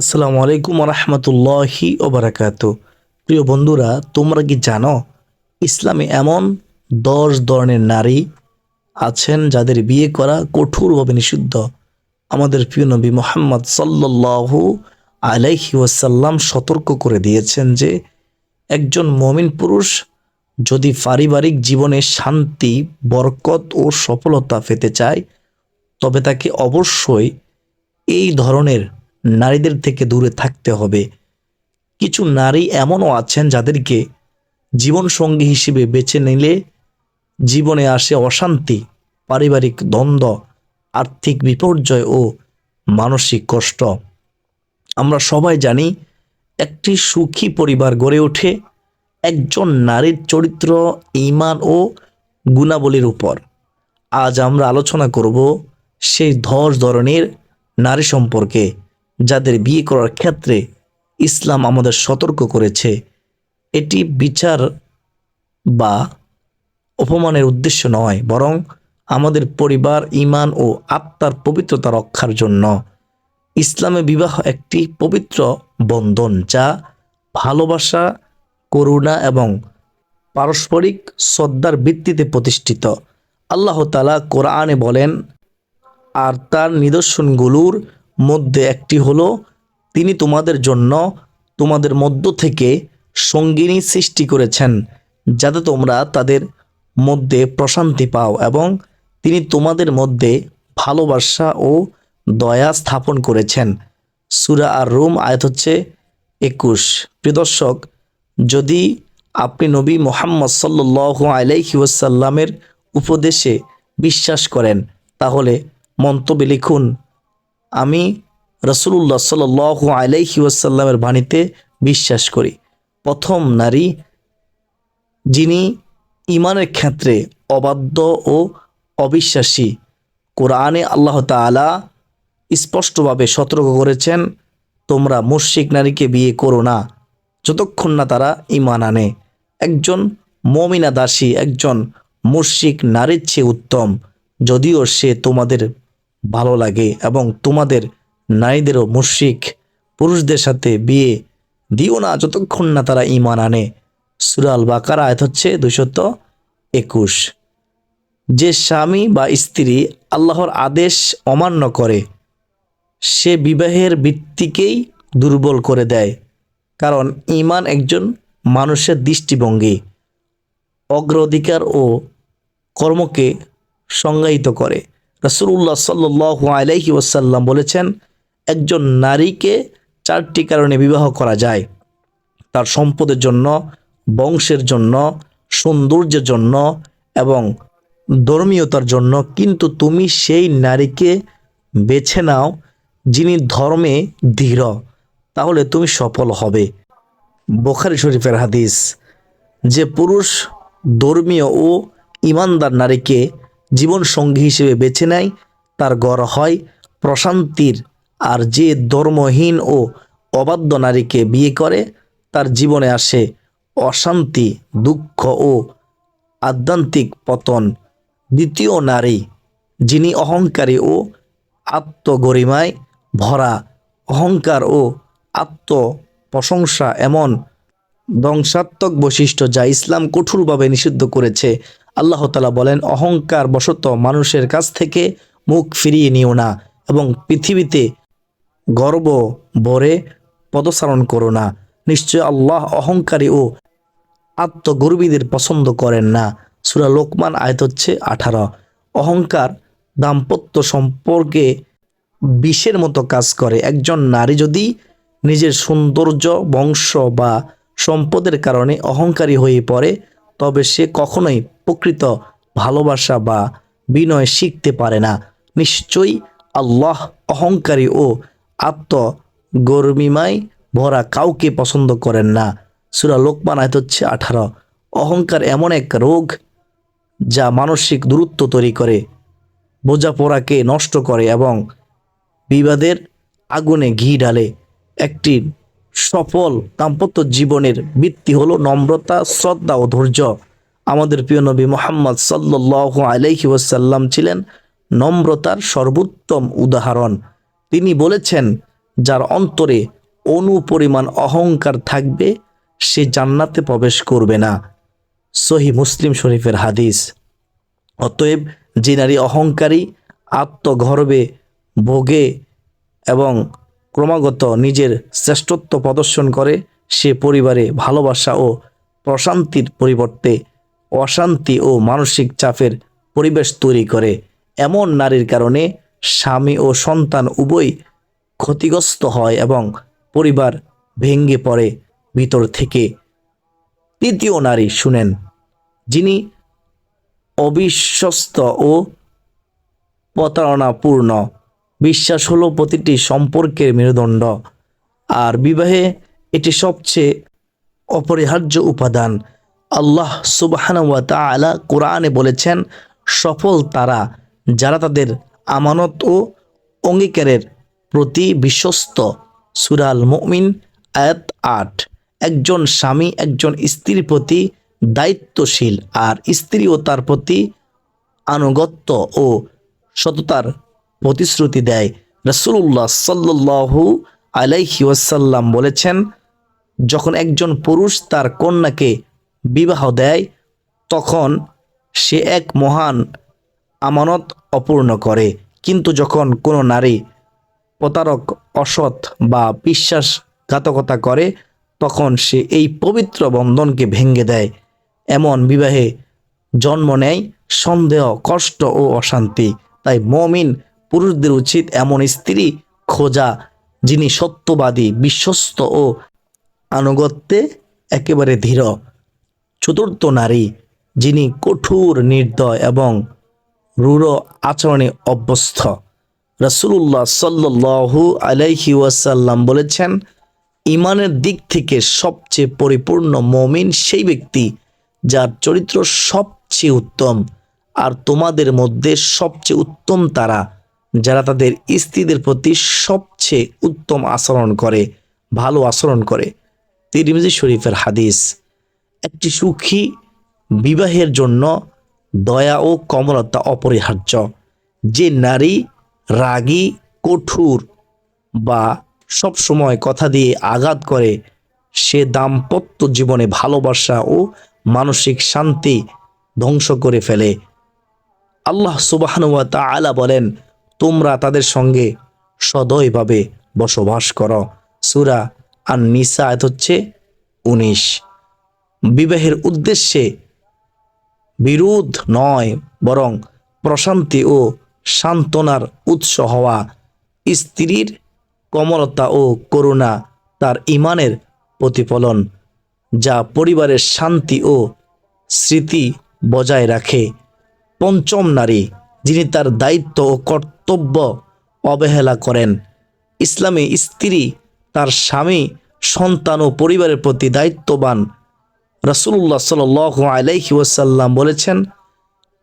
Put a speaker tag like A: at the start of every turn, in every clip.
A: আসসালামু আলাইকুম রহমতুল্লাহি ওবরাকাত। প্রিয় বন্ধুরা, তোমরা কি জানো, ইসলামে এমন দশ ধরনের নারী আছেন যাদের বিয়ে করা কঠোরভাবে নিষিদ্ধ। আমাদের প্রিয় নবী মোহাম্মদ সাল্লাল্লাহু আলাইহি ওয়াসাল্লাম সতর্ক করে দিয়েছেন যে, একজন মমিন পুরুষ যদি পারিবারিক জীবনে শান্তি, বরকত ও সফলতা পেতে চায়, তবে তাকে অবশ্যই এই ধরনের নারীদের থেকে দূরে থাকতে হবে। কিছু নারী এমনও আছেন যাদেরকে জীবনসঙ্গী হিসেবে বেছে নিলে জীবনে আসে অশান্তি, পারিবারিক দ্বন্দ্ব, আর্থিক বিপর্যয় ও মানসিক কষ্ট। আমরা সবাই জানি, একটি সুখী পরিবার গড়ে ওঠে একজন নারীর চরিত্র, ইমান ও গুণাবলীর উপর। আজ আমরা আলোচনা করব সেই ধস ধরনের নারী সম্পর্কে। যাদের বিয়ে করার ক্ষেত্রে ইসলাম আমাদের সতর্ক করেছে, এটি বিচার বা অপমানের উদ্দেশ্য নয়, বরং আমাদের পরিবার ইমান ও আত্মার পবিত্রতা রক্ষার জন্য। ইসলামে বিবাহ একটি পবিত্র বন্ধন যা ভালোবাসা, করুণা এবং পারস্পরিক শ্রদ্ধার ভিত্তিতে প্রতিষ্ঠিত। আল্লাহ তালা কোরআনে বলেন, আর তার নিদর্শনগুলোর মধ্যে একটি হলো, তিনি তোমাদের জন্য তোমাদের মধ্য থেকে সঙ্গিনী সৃষ্টি করেছেন, যাতে তোমরা তাদের মধ্যে প্রশান্তি পাও এবং তিনি তোমাদের মধ্যে ভালোবাসা ও দয়া স্থাপন করেছেন। সুরা আর রুম আয়াত হচ্ছে একুশ। প্রিদর্শক যদি আপনি নবী মোহাম্মদ সাল্লাহ আলাইহি ওয়াসাল্লামের উপদেশে বিশ্বাস করেন, তাহলে মন্তব্যে লিখুন আমি রসুল্লাহ সাল আলাইহি ওয়াসাল্লামের বাণীতে বিশ্বাস করি। প্রথম নারী যিনি ইমানের ক্ষেত্রে অবাধ্য ও অবিশ্বাসী, কোরআনে আল্লাহ তালা স্পষ্টভাবে সতর্ক করেছেন, তোমরা মুশিক নারীকে বিয়ে করো না, যতক্ষণ না তারা ইমান আনে। একজন মমিনা দাসী, একজন মুশিক নারীর চেয়ে উত্তম, যদিও সে তোমাদের ভালো লাগে এবং তোমাদের নারীদেরও মুশিক পুরুষদের সাথে বিয়ে দিও না যতক্ষণ না তারা ইমান আনে। সুরাল বাকার আয়ত হচ্ছে দুশত একুশ। যে স্বামী বা স্ত্রী আল্লাহর আদেশ অমান্য করে, সে বিবাহের ভিত্তিকেই দুর্বল করে দেয়। কারণ ইমান একজন মানুষের দৃষ্টিভঙ্গি, অগ্রাধিকার ও কর্মকে সংজ্ঞায়িত করে। রসুল্লাহ সাল্লাহ আলাইহি ওসাল্লাম বলেছেন, একজন নারীকে চারটি কারণে বিবাহ করা যায়। তার সম্পদের জন্য, বংশের জন্য, সৌন্দর্যের জন্য এবং ধর্মীয়তার জন্য। কিন্তু তুমি সেই নারীকে বেছে নাও যিনি ধর্মে দৃঢ়। তাহলে তুমি সফল হবে। বোখারি শরীফের হাদিস, যে পুরুষ ধর্মীয় ও ইমানদার নারীকে জীবন সঙ্গী হিসেবে বেছে নেয়, তার গড় হয় প্রশান্তির। আর যে ধর্মহীন ও অবাধ্য নারীকে বিয়ে করে, তার জীবনে আসে অশান্তি, দুঃখ ও আধ্যাত্মিক পতন। দ্বিতীয় নারী, যিনি অহংকারী ও আত্মগরিমায় ভরা, অহংকার ও আত্ম প্রশংসা এমন ধ্বংসাত্মক বৈশিষ্ট্য যা ইসলাম কঠোরভাবে নিষিদ্ধ করেছে। আল্লাহ তালা বলেন, অহংকার বশত মানুষের কাছ থেকে মুখ ফিরিয়ে নিও না এবং পৃথিবীতে গর্ব ভরে পদচারণ করো না। নিশ্চয় আল্লাহ অহংকারী ও আত্মগর্বীদের পছন্দ করেন না। সুরা লোকমান আয়ত হচ্ছে আঠারো। অহংকার দাম্পত্য সম্পর্কে বিষের মতো কাজ করে। একজন নারী যদি নিজের সৌন্দর্য, বংশ বা সম্পদের কারণে অহংকারী হয়ে পড়ে, তবে সে কখনোই প্রকৃত ভালোবাসা বা বিনয় শিখতে পারে না। নিশ্চয়ই আল্লাহ অহংকারী ও আত্মগর্মিমায় ভরা কাউকে পছন্দ করেন না। সুরা লোকমান আয়ত হচ্ছে আঠারো। অহংকার এমন এক রোগ যা মানসিক দূরত্ব তৈরি করে, বোঝাপড়াকে নষ্ট করে এবং বিবাদের আগুনে ঘি ঢালে। একটি সফল দাম্পত্য জীবনের ভিত্তি হলো নম্রতা, শ্রদ্ধা ও ধৈর্য। আমাদের প্রিয় নবী মোহাম্মদ সাল্লাহ আলাইহি ওয়াসাল্লাম ছিলেন নম্রতার সর্বোত্তম উদাহরণ। তিনি বলেছেন, যার অন্তরে অনুপরিমাণ অহংকার থাকবে, সে জান্নাতে প্রবেশ করবে না। সহি মুসলিম শরীফের হাদিস। অতএব যে নারী অহংকারী, আত্মগর্বে ভোগে এবং ক্রমাগত নিজের শ্রেষ্ঠত্ব প্রদর্শন করে, সে পরিবারে ভালোবাসা ও প্রশান্তির পরিবর্তে অশান্তি ও মানসিক চাপের পরিবেশ তৈরি করে। এমন নারীর কারণে স্বামী ও সন্তান উভয় ক্ষতিগ্রস্ত হয় এবং পরিবার ভেঙ্গে পড়ে ভিতর থেকে। তৃতীয় নারী শুনেন, যিনি অবিশ্বস্ত ও প্রতারণাপূর্ণ। বিশ্বাস হলো প্রতিটি সম্পর্কের মেরুদণ্ড, আর বিবাহে এটি সবচেয়ে অপরিহার্য উপাদান। আল্লাহ সুবাহান ওয়া তাআলা কোরআনে বলেছেন, সফল তারা যারা তাদের আমানত ও অঙ্গীকারের প্রতি বিশ্বস্ত। সুরাল মুমিন আয়াত আট। একজন স্বামী, একজন স্ত্রীর প্রতি দায়িত্বশীল আর স্ত্রীও তার প্রতি আনুগত্য ও সততার প্রতিশ্রুতি দেয়। রসুল্লাহ সাল্লু আলাইহি ওয়াসাল্লাম বলেছেন, যখন একজন পুরুষ তার কন্যাকে বিবাহ দেয়, তখন সে এক মহান আমানত অপূর্ণ করে। কিন্তু যখন কোনো নারী প্রতারক, অসৎ বা বিশ্বাসঘাতকতা করে, তখন সে এই পবিত্র বন্ধনকে ভেঙে দেয়। এমন বিবাহে জন্ম নেয় সন্দেহ, কষ্ট ও অশান্তি। তাই মমিন পুরুষদের উচিত এমন স্ত্রী খোঁজা, যিনি সত্যবাদী, বিশ্বস্ত ও আনুগত্যে একেবারে ধীর। চতুর্থ নারী, যিনি কঠোর নির্দয় এবং রূঢ় আচরণে অভ্যস্ত। রসুল্লাহ সাল্লু আলাইহি ওয়াসাল্লাম বলেছেন, ইমানের দিক থেকে সবচেয়ে পরিপূর্ণ মমিন সেই ব্যক্তি যার চরিত্র সবচেয়ে উত্তম আর তোমাদের মধ্যে সবচেয়ে উত্তম তারা, যারা তাদের স্ত্রীদের প্রতি সবচেয়ে উত্তম আচরণ করে, ভালো আচরণ করে। তিরমিজি শরীফের হাদিস। একটি সুখী বিবাহের জন্য দয়া ও কমলতা অপরিহার্য। যে নারী রাগী, কঠোর বা সব সময় কথা দিয়ে আঘাত করে, সে দাম্পত্য জীবনে ভালোবাসা ও মানসিক শান্তি ধ্বংস করে ফেলে। আল্লাহ সুবাহানুয়া তাআলা বলেন, তোমরা তাদের সঙ্গে সদয়ভাবে বসবাস করো। সুরা আর নিসা হচ্ছে উনিশ। বিবাহের উদ্দেশ্যে বিরোধ নয়, বরং প্রশান্তি ও সান্ত্বনার উৎস হওয়া। স্ত্রীর কমলতা ও করুণা তার ইমানের প্রতিফলন, যা পরিবারের শান্তি ও স্মৃতি বজায় রাখে। পঞ্চম নারী, যিনি তার দায়িত্ব ও কর্তব্য অবহেলা করেন। ইসলামে স্ত্রী তার স্বামী, সন্তান ও পরিবারের প্রতি দায়িত্ববান। রাসুল্লাহ সাল আলাইহি ওয়াসাল্লাম বলেছেন,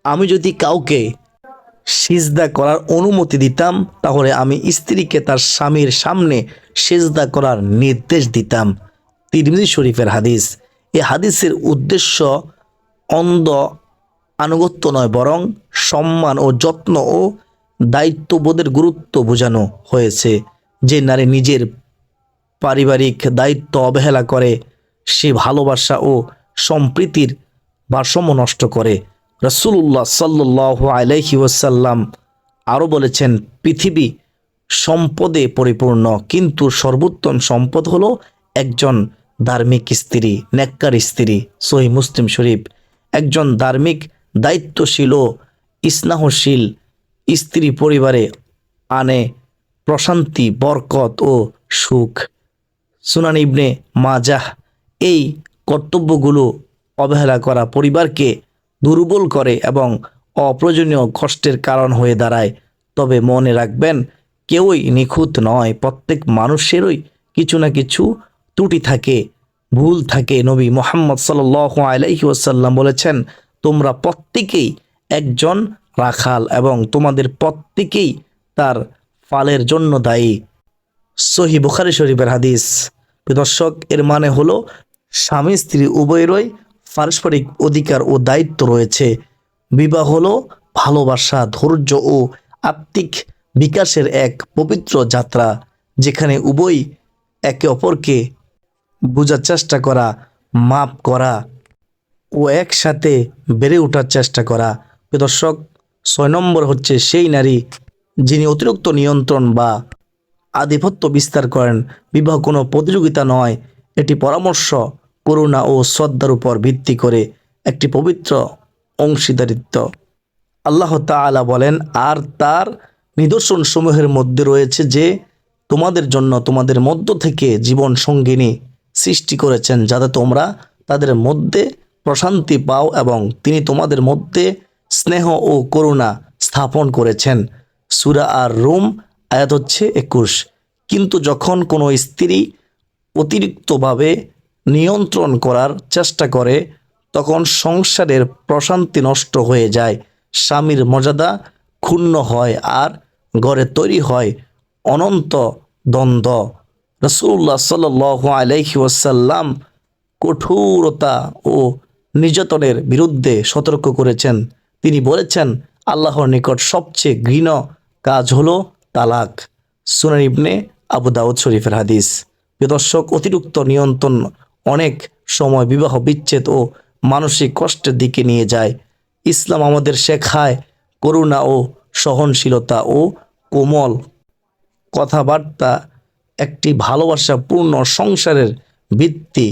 A: আমি যদি কাউকে সিজদা করার অনুমতি দিতাম, তাহলে আমি স্ত্রীকে তার স্বামীর সামনে সেজদা করার নির্দেশ দিতাম। তিরমিজি শরীফের হাদিস। এ হাদিসের উদ্দেশ্য অন্ধ, আনুগত্য নয়, বরং সম্মান ও যত্ন ও দায়িত্ববোধের গুরুত্ব বোঝানো হয়েছে। যে নারী নিজের পারিবারিক দায়িত্ব অবহেলা করে সে ভালোবাসা ও সম্প্রীতির ভারসাম্য নষ্ট করে। রসুল্লাহ সাল্লাহ আলাইহি ওয়াসাল্লাম আরও বলেছেন, পৃথিবী সম্পদে পরিপূর্ণ, কিন্তু সর্বোত্তম সম্পদ হলো একজন ধার্মিক স্ত্রী, নেককার স্ত্রী। সহি মুসলিম শরীফ, একজন ধার্মিক, দায়িত্বশীল ও স্নেহশীল স্ত্রী পরিবারে আনে প্রশান্তি, বরকত ও সুখ। সুনান ইবনে মাজাহ এই কর্তব্যগুলো অবহেলা করা পরিবারকে দুর্বল করে এবং অপ্রয়োজনীয় কষ্টের কারণ হয়ে দাঁড়ায়। তবে মনে রাখবেন, কেউই নিখুঁত নয়। প্রত্যেক মানুষেরই কিছু না কিছু ত্রুটি থাকে, ভুল থাকে। নবী মোহাম্মদ সাল আলাইহি ওয়াসাল্লাম বলেছেন, তোমরা প্রত্যেকেই একজন রাখাল এবং তোমাদের প্রত্যেকেই তার ফালের জন্য দায়ী। সহি বুখারি শরীফের হাদিস। দর্শক, এর মানে হলো স্বামী, স্ত্রী উভয়েরই পারস্পরিক অধিকার ও দায়িত্ব রয়েছে। বিবাহ হলো ভালোবাসা, ধৈর্য ও আত্মিক বিকাশের এক পবিত্র যাত্রা, যেখানে উভয় একে অপরকে বোঝার চেষ্টা করা, মাপ করা ও একসাথে বেড়ে ওঠার চেষ্টা করা। দর্শক, ছয় নম্বর হচ্ছে সেই নারী যিনি অতিরিক্ত নিয়ন্ত্রণ বা আধিপত্য বিস্তার করেন। বিবাহ কোনো প্রতিযোগিতা নয়, এটি পরামর্শ করুণা ও শ্রদ্ধার উপর ভিত্তি করে একটি পবিত্র অংশীদারিত্ব। আল্লাহ তাআলা বলেন, আর তার নিদর্শন সমূহের মধ্যে রয়েছে যে, তোমাদের জন্য তোমাদের মধ্য থেকে জীবন সঙ্গিনী সৃষ্টি করেছেন, যাতে তোমরা তাদের মধ্যে প্রশান্তি পাও এবং তিনি তোমাদের মধ্যে স্নেহ ও করুণা স্থাপন করেছেন। সুরা আর রুম আয়াত হচ্ছে একুশ। কিন্তু যখন কোনো স্ত্রী অতিরিক্তভাবে নিয়ন্ত্রণ করার চেষ্টা করে, তখন সংসারের প্রশান্তি নষ্ট হয়ে যায়, স্বামীর মর্যাদা ক্ষুণ্ণ হয় আর ঘরে তৈরি হয় অনন্ত দ্বন্দ্ব। রসুল্লাহ সাল আলাইহি ওয়াসাল্লাম কঠোরতা ও নির্যাতনের বিরুদ্ধে সতর্ক করেছেন। তিনি বলেছেন, আল্লাহর নিকট সবচেয়ে ঘৃণ কাজ হলো তালাক। সুনান ইবনে আবু দাউদ শরীফের হাদিস। দর্শক, অতিরিক্ত নিয়ন্ত্রণ অনেক সময় বিবাহ বিচ্ছেদ ও মানসিক কষ্টের দিকে নিয়ে যায়। ইসলাম আমাদের শেখায় করুণা ও সহনশীলতা ও কোমল কথাবার্তা, একটি ভালোবাসাপূর্ণ সংসারের ভিত্তি।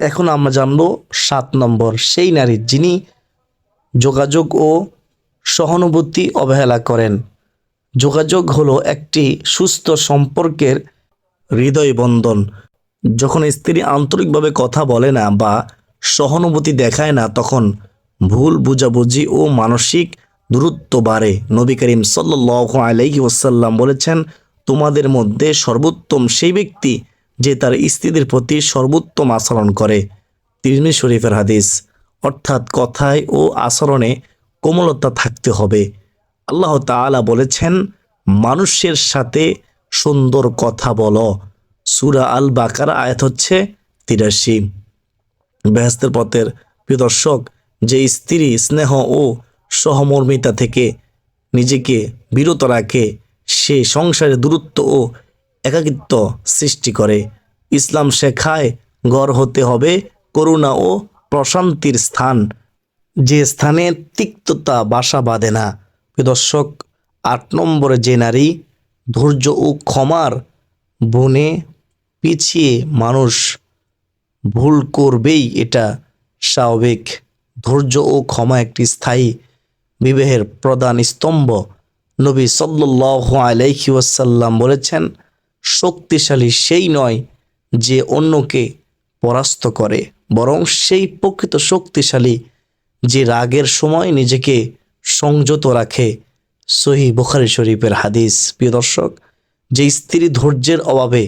A: এখন আমরা জানব সাত নম্বর, সেই নারী যিনি যোগাযোগ ও সহানুভূতি অবহেলা করেন। যোগাযোগ হলো একটি সুস্থ সম্পর্কের হৃদয় বন্ধন যখন স্ত্রী আন্তরিকভাবে কথা বলে না বা সহানুভূতি দেখায় না, তখন ভুল বুঝাবুঝি ও মানসিক দূরত্ব বাড়ে। নবী করিম সাল্লাহ আলাইহি ওসাল্লাম বলেছেন, তোমাদের মধ্যে সর্বোত্তম সেই ব্যক্তি যে তার স্ত্রীদের প্রতি সর্বোত্তম আচরণ করে। তিরমি শরীফের হাদিস, অর্থাৎ কথায় ও আচরণে কোমলতা থাকতে হবে। আল্লাহ তাআলা বলেছেন, মানুষের সাথে সুন্দর কথা বলো। সুরা আল বাকার আয়াত হচ্ছে তিরাশি। বেহেস্তের পথের প্রিয় দর্শক, যে স্ত্রী, স্নেহ ও সহমর্মিতা থেকে নিজেকে বিরত রাখে, সে সংসারে দূরত্ব ও একাকিত্ব সৃষ্টি করে। ইসলাম শেখায় গড় হতে হবে করুণা ও প্রশান্তির স্থান। যে স্থানে তিক্ততা বাসা বাঁধে না। দর্শক, আট নম্বরে যে নারী ধৈর্য ও ক্ষমার বনে পিছিয়ে মানুষ ভুল করবেই এটা স্বাভাবিক। ধৈর্য ও ক্ষমা একটি স্থায়ী বিবাহের প্রধান স্তম্ভ। নবী সাল্লাহ আলাইহি ওয়াসাল্লাম বলেছেন, শক্তিশালী সেই নয় যে অন্যকে পরাস্ত করে, বরং সেই প্রকৃত শক্তিশালী যে রাগের সময় নিজেকে সংযত রাখে। সহি বুখারি শরীফের হাদিস। প্রিয় দর্শক, যে স্ত্রী ধৈর্যের অভাবে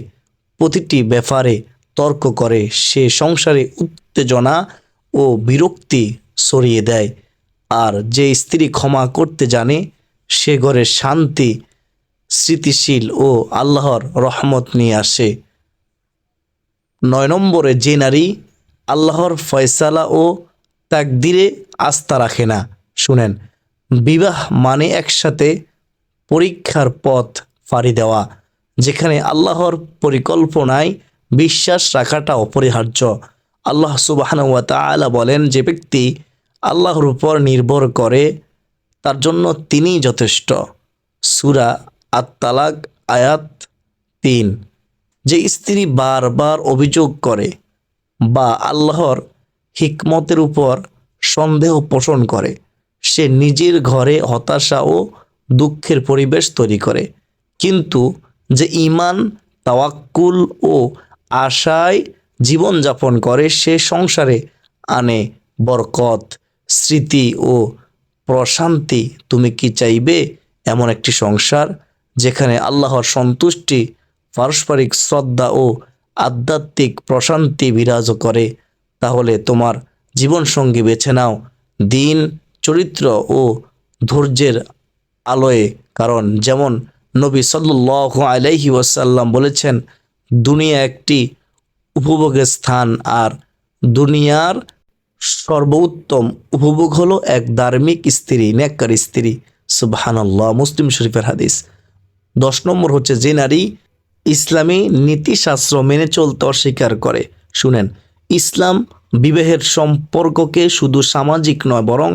A: প্রতিটি ব্যাপারে তর্ক করে, সে সংসারে উত্তেজনা ও বিরক্তি সরিয়ে দেয়। আর যে স্ত্রী ক্ষমা করতে জানে, সে ঘরে শান্তি, স্মৃতিশীল ও আল্লাহর রহমত নিয়ে আসে। নয় নম্বরে, যে নারী আল্লাহর ফয়সালা ও তাকদিরে আস্থা রাখে না। শুনেন, বিবাহ মানে একসাথে পরীক্ষার পথ ফাড়ি দেওয়া। যেখানে আল্লাহর পরিকল্পনায় বিশ্বাস রাখাটা অপরিহার্য। আল্লাহ সুবাহানুয়া তালা বলেন, যে ব্যক্তি আল্লাহর উপর নির্ভর করে, তার জন্য তিনিই যথেষ্ট। সুরা আত্মালাক আয়াত তিন। যে স্ত্রী বারবার অভিযোগ করে বা আল্লাহর হিকমতের উপর সন্দেহ পোষণ করে, সে নিজের ঘরে হতাশা ও দুঃখের পরিবেশ তৈরি করে। কিন্তু যে ইমান তাওয়াক্কুল ও আশায় জীবনযাপন করে, সে সংসারে আনে বরকত, স্মৃতি ও প্রশান্তি। তুমি কি চাইবে এমন একটি সংসার যেখানে আল্লাহর সন্তুষ্টি, পারস্পরিক শ্রদ্ধা ও আধ্যাত্মিক প্রশান্তি বিরাজ করে? তাহলে তোমার জীবনসঙ্গী বেছে নাও দিন, চরিত্র ও ধৈর্যের আলোয়। কারণ যেমন নবী সাল্লাহ আলাইহি ওয়াসাল্লাম বলেছেন, দুনিয়া একটি উপভোগের স্থান আর দুনিয়ার সর্বোত্তম উপভোগ হলো এক ধার্মিক স্ত্রী, নেককার স্ত্রী। সুবাহানাল্লাহ, মুসলিম শরীফের হাদিস। দশ নম্বর হচ্ছে, যে নারী ইসলামী নীতিশাস্ত্র মেনে চলতে অস্বীকার করে, শুনেন, ইসলাম বিবাহের সম্পর্ককে শুধু সামাজিক নয়, বরং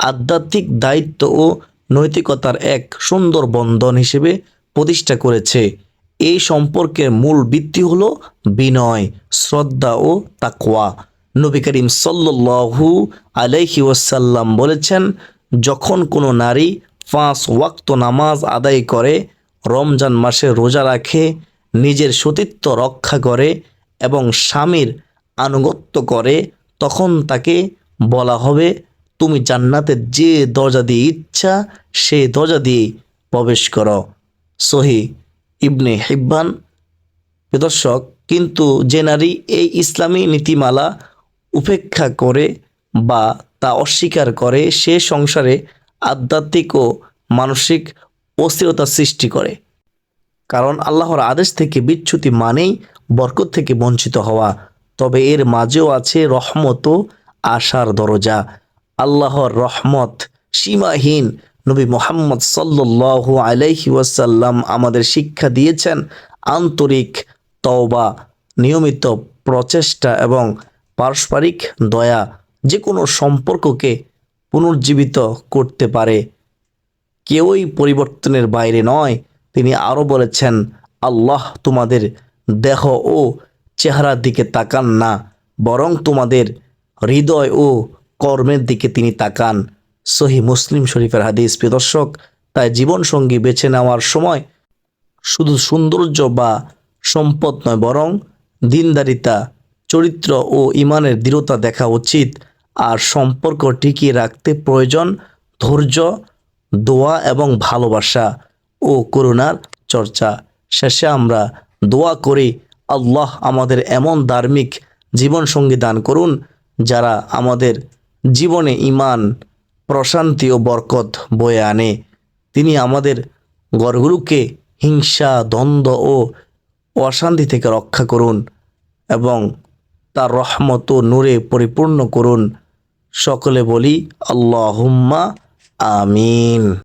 A: আধ্যাত্মিক দায়িত্ব ও নৈতিকতার এক সুন্দর বন্ধন হিসেবে প্রতিষ্ঠা করেছে। এই সম্পর্কের মূল ভিত্তি হল বিনয়, শ্রদ্ধা ও তাকওয়া। নবী করিম সাল্লু আলাইহি ওয়াসাল্লাম বলেছেন, যখন কোনো নারী পাঁচ ওয়াক্ত নামাজ আদায় করে, রমজান মাসে রোজা রাখে, নিজের সতীত্ব রক্ষা করে এবং স্বামীর আনুগত্য করে, তখন তাকে বলা হবে তুমি জান্নাতের যে দরজা দিয়ে ইচ্ছা, সেই দরজা দিয়ে প্রবেশ করো। সহি ইবনে হিব্বান। দর্শক, কিন্তু যে নারী এই ইসলামী নীতিমালা উপেক্ষা করে বা তা অস্বীকার করে, সে সংসারে আধ্যাত্মিক ও মানসিক অস্থিরতা সৃষ্টি করে। কারণ আল্লাহর আদেশ থেকে বিচ্যুতি মানেই বরকত থেকে বঞ্চিত হওয়া। তবে এর মাঝেও আছে রহমত আশার দরজা। আল্লাহর রহমত সীমাহীন। নবী মোহাম্মদ সাল্লু আলাইহি ওয়াসাল্লাম আমাদের শিক্ষা দিয়েছেন আন্তরিক তওবা, নিয়মিত প্রচেষ্টা এবং পারস্পরিক দয়া যে কোনো সম্পর্ককে পুনর্জীবিত করতে পারে। কেউই পরিবর্তনের বাইরে নয়। তিনি আরও বলেছেন, আল্লাহ তোমাদের দেহ ও চেহারার দিকে তাকান না, বরং তোমাদের হৃদয় ও কর্মের দিকে তিনি তাকান। সহি মুসলিম শরীফের হাদিস, প্রিয় তাই জীবনসঙ্গী বেছে নেওয়ার সময় শুধু সৌন্দর্য বা সম্পদ নয়, বরং দিনদারিতা, চরিত্র ও ইমানের দৃঢ়তা দেখা উচিত। আর সম্পর্ক টিকিয়ে রাখতে প্রয়োজন ধৈর্য, দোয়া এবং ভালোবাসা ও করুণার চর্চা। শেষে আমরা দোয়া করি, আল্লাহ আমাদের এমন ধার্মিক জীবনসঙ্গী দান করুন যারা আমাদের জীবনে ইমান প্রশান্তি ও বরকত বয়ে আনে। তিনি আমাদের ঘরগুলোকে হিংসা, দ্বন্দ্ব ও অশান্তি থেকে রক্ষা করুন এবং তার রহমত ও নূরে পরিপূর্ণ করুন। সকলে বলি, আল্লাহুম্মা আমিন।